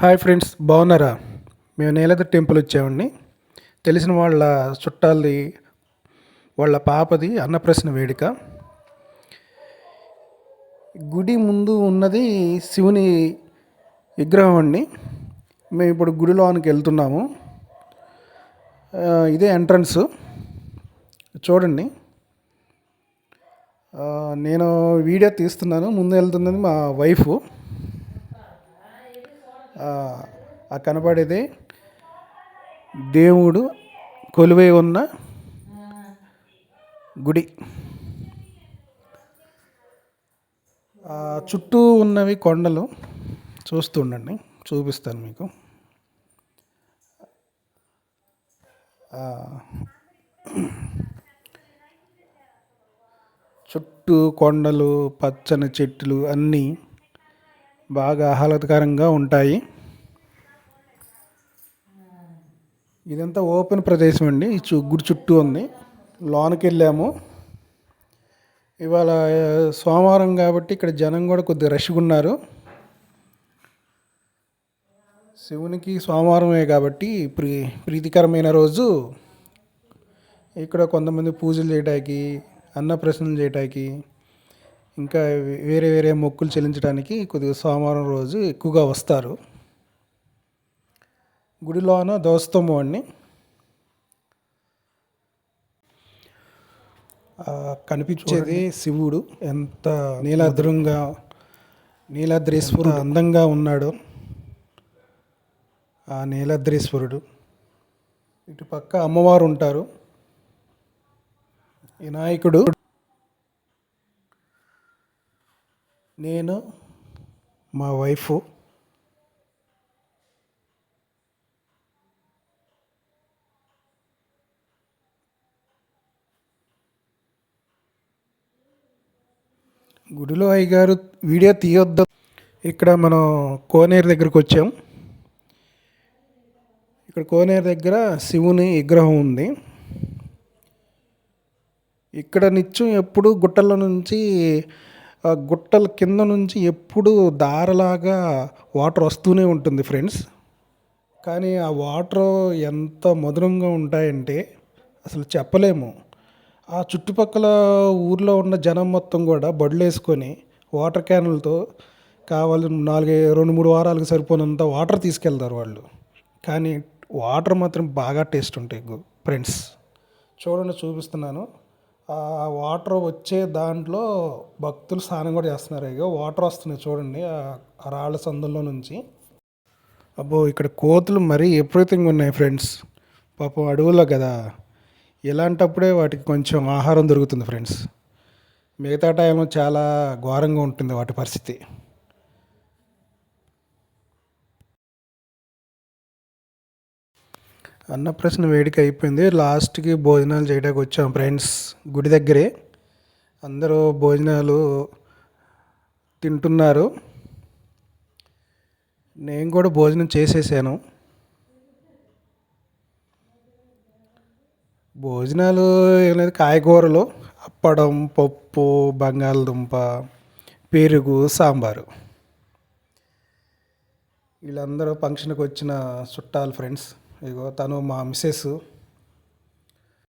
Hi friends బాగున్నారా? మేము నేలద temple వచ్చామండి. తెలిసిన వాళ్ళ చుట్టాలది వాళ్ళ పాపది అన్నప్రశ్న వేడుక. గుడి ముందు ఉన్నది శివుని విగ్రహం అండి. మేము ఇప్పుడు గుడిలోనికి వెళ్తున్నాము. ఇదే ఎంట్రన్స్. చూడండి. నేను వీడియో తీస్తున్నాను ముందు వెళ్తున్నది మా వైఫ్. ఆ కనపడేది దేవుడు కొలువై ఉన్న గుడి. చుట్టూ ఉన్నవి కొండలు చూస్తుండండి చూపిస్తాను మీకు. చుట్టూ కొండలు పచ్చని చెట్లు అన్నీ బాగా ఆహ్లాదకరంగా ఉంటాయి. ఇదంతా ఓపెన్ ప్రదేశం అండి. గుడి చుట్టూ ఉంది. లోనకి వెళ్ళాము ఇవాళ సోమవారం కాబట్టి ఇక్కడ జనం కూడా కొద్దిగా రష్గా ఉన్నారు. శివునికి సోమవారమే కాబట్టి ప్రీ ప్రీతికరమైన రోజు. ఇక్కడ కొంతమంది పూజలు చేయడానికి అన్నప్రసన్నం చేయడానికి ఇంకా వేరే వేరే మొక్కులు చెల్లించడానికి కొద్దిగా సోమవారం రోజు ఎక్కువగా వస్తారు. గుడిలోన దోస్తము ఆ, కనిపించేది శివుడు. ఎంత నీలాద్రంగా నీలాద్రేశ్వరుడు అందంగా ఉన్నాడు. ఆ నీలాద్రేశ్వరుడు. ఇటు పక్క అమ్మవారు ఉంటారు. వినాయకుడు నేను మా వైఫ్. గుడిలో అయ్యగారు వీడియో తీయొద్దు. ఇక్కడ మనం కోనేరు దగ్గరకు వచ్చాం. ఇక్కడ కోనేరు దగ్గర శివుని విగ్రహం ఉంది. ఇక్కడ నిత్యం ఎప్పుడు గుట్టల నుంచి గుట్టల కింద నుంచి ఎప్పుడు దారలాగా వాటర్ వస్తూనే ఉంటుంది ఫ్రెండ్స్. కానీ ఆ వాటర్ ఎంత మధురంగా ఉంటాయంటే అసలు చెప్పలేము. ఆ చుట్టుపక్కల ఊర్లో ఉన్న జనం మొత్తం కూడా బడులు వేసుకొని వాటర్ క్యానులతో కావాలి నాలుగు రెండు మూడు వారాలకు సరిపోనంత వాటర్ తీసుకెళ్తారు వాళ్ళు. కానీ వాటర్ మాత్రం బాగా టేస్ట్ ఉంటాయి ఫ్రెండ్స్. చూడండి చూపిస్తున్నాను. ఆ వాటర్ వచ్చే దాంట్లో భక్తులు స్నానం కూడా చేస్తున్నారు. ఇక వాటర్ వస్తున్నాయి చూడండి ఆ- రాళ్ళ సందుల్లో నుంచి. అబ్బో ఇక్కడ కోతులు మరీ విపరీతంగా ఉన్నాయి ఫ్రెండ్స్. పాపం అడవుల్లో కదా. ఇలాంటప్పుడే వాటికి కొంచెం ఆహారం దొరుకుతుంది ఫ్రెండ్స్. మిగతా టైంలో చాలా ఘోరంగా ఉంటుంది వాటి పరిస్థితి. అన్నప్రశ్న వేడిక అయిపోయింది. లాస్ట్కి భోజనాలు చేయడానికి వచ్చాం ఫ్రెండ్స్ గుడి దగ్గరే. అందరూ భోజనాలు తింటున్నారు. నేను కూడా భోజనం చేసేసాను. భోజనాలు ఏం లేదు కాయగూరలు అప్పడం పప్పు బంగాళదుంప పెరుగు సాంబారు. వీళ్ళందరూ ఫంక్షన్కి వచ్చిన చుట్టాలు ఫ్రెండ్స్. ఇగో తను మా మిస్సెస్.